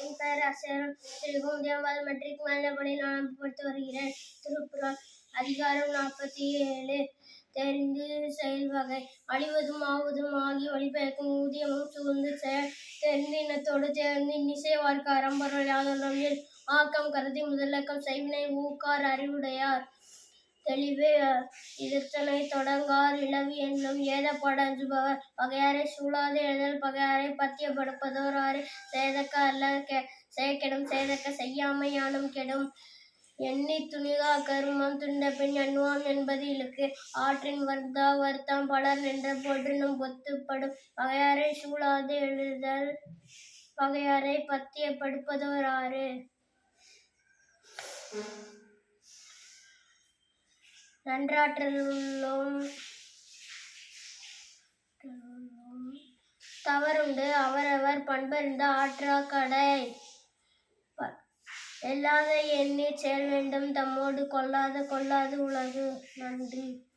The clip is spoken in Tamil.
என் பெயர் அசேரன் ஸ்ரீகுந்தியம்பால் மெட்ரிக் மேல்நிலைப்பள்ளியில் நான் படித்து வருகிறேன். திருப்புரம் அதிகாரம் நாற்பத்தி ஏழு தெரிந்து செயல்வகை அழிவதும் ஆவதும் ஆகி ஒளிபெயர்க்கும் ஊதியமும் சூழ்ந்து செயல். தெரிந்து இனத்தோடு சேர்ந்து இன்னிசைவார்க்கு அறம்பொருள் யாதொன்றும் ஆக்கம் கருதி முதலக்கம் செய்வினை ஊக்கார் அறிவுடையார். தெளிவே இதனை தொடங்கார் இளவி என்னும் ஏதப்பட அஞ்சுபவர். பகையாரை சூழாது எழுதல் பகையாரை பத்தியப்படுப்பதோர் ஆறு. சேதக்க அல்ல கெ- செயக்கெடும் சேதக்க செய்யாமை யானும் கெடும். எண்ணி துணிகா கருமம் துண்ட பின் எண்ணுவாம் என்பது இழுக்கு. ஆற்றின் வர்த்தா வருத்தம் பலர் நின்ற போற்றினும் பொத்துப்படும். பகையாரை சூழாது எழுதல் பகையாரை பத்தியப்படுப்பதோர் ஆறு. நன்றாற்றலும் தவறுண்டு. அவரவர் பண்பறிந்த ஆற்றா கடை ப- எல்லாத எண்ணி செயல் வேண்டும். தம்மோடு கொள்ளாத கொள்ளாது உலகு. நன்றி.